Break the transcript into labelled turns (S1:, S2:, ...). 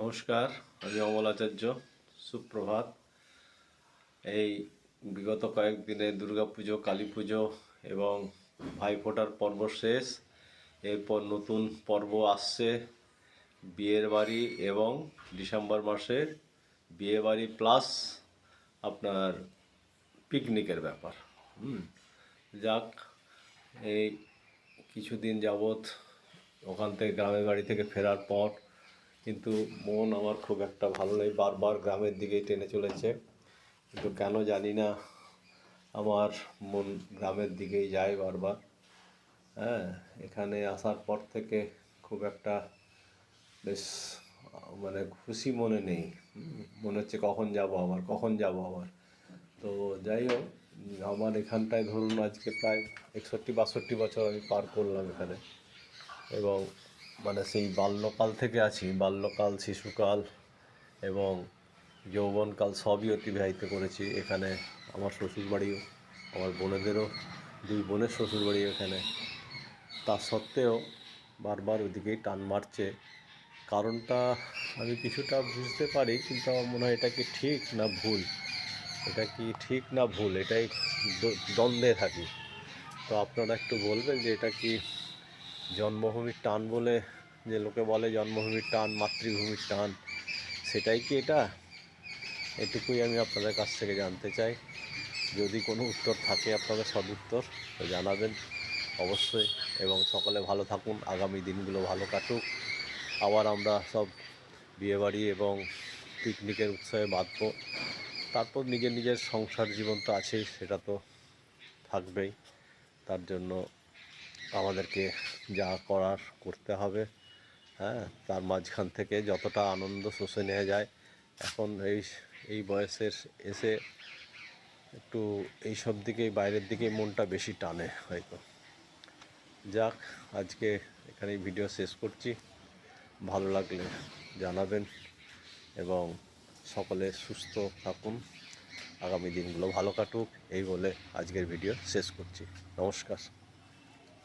S1: নমস্কার, আমি অমলাচার্য সুপ্রভাত। এই বিগত কয়েকদিনে দুর্গাপুজো কালী পুজো এবং ভাইফোঁটার পর্ব শেষ। এরপর নতুন পর্ব আসছে বিয়ের বাড়ি এবং ডিসেম্বর মাসে বিয়ে বাড়ি প্লাস আপনার পিকনিকের ব্যাপার। হুম, যাক, এই কিছুদিন যাবৎ ওখান থেকে গ্রামের বাড়ি থেকে ফেরার পর কিন্তু মন আমার খুব একটা ভালো নেই। বারবার গ্রামের দিকেই টেনে চলেছে। কিন্তু কেন জানি না, আমার মন গ্রামের দিকেই যায় বারবার। হ্যাঁ এখানে আসার পর থেকে খুব একটা বেশ মানে খুশি মনে নেই। মনে হচ্ছে কখন যাব আবার, কখন যাব আবার। তো যাই হোক, আমার এখানটায় ধরুন আজকে প্রায় একষট্টি, বাষট্টি বছর আমি পার করলাম এখানে। এবং মানে সেই বাল্যকাল থেকে আছি, বাল্যকাল, শিশুকাল এবং যৌবনকাল সবই অতিবাহিত করেছি। এখানে আমার শ্বশুরবাড়িও, আমার বোনেদেরও, দুই বোনের শ্বশুরবাড়ি এখানে। তা সত্ত্বেও বারবার ওদিকেই টান মারছে। কারণটা আমি কিছুটা বুঝতে পারি, কিন্তু আমার মনে হয় এটা কি ঠিক না ভুল? এটা কি ঠিক না ভুল? এটাই দ্বন্দ্বে থাকি। তো আপনারা একটু বলবেন যে এটা কি জন্মভূমির টান বলে যে লোকে বলে জন্মভূমির টান, মাতৃভূমির টান, সেটাই কি এটা? এটুকুই আমি আপনাদের কাছ থেকে জানতে চাই। যদি কোনো উত্তর থাকে আপনাদের সদুত্তর, তো জানাবেন অবশ্যই। এবং সকলে ভালো থাকুন, আগামী দিনগুলো ভালো কাটুক। আবার আমরা সব বিয়েবাড়ি এবং পিকনিকের উৎসবে বাঁধবো। তারপর নিজের নিজের সংসার জীবন তো আছেই, সেটা তো থাকবেই। তার জন্য আমাদেরকে যা করার করতে হবে হ্যাঁ? তার মাঝখান থেকে যতটা আনন্দ শুষে নেওয়া যায়। এখন এই এই বয়সের এসে একটু এই সব দিকেই, বাইরের দিকেই মনটা বেশি টানে হয়তো। যাক, আজকে এখানেই ভিডিও শেষ করছি। ভালো লাগলে জানাবেন এবং সকলে সুস্থ থাকুন। আগামী দিনগুলো ভালো কাটুক, এই বলে আজকের ভিডিও শেষ করছি। নমস্কার।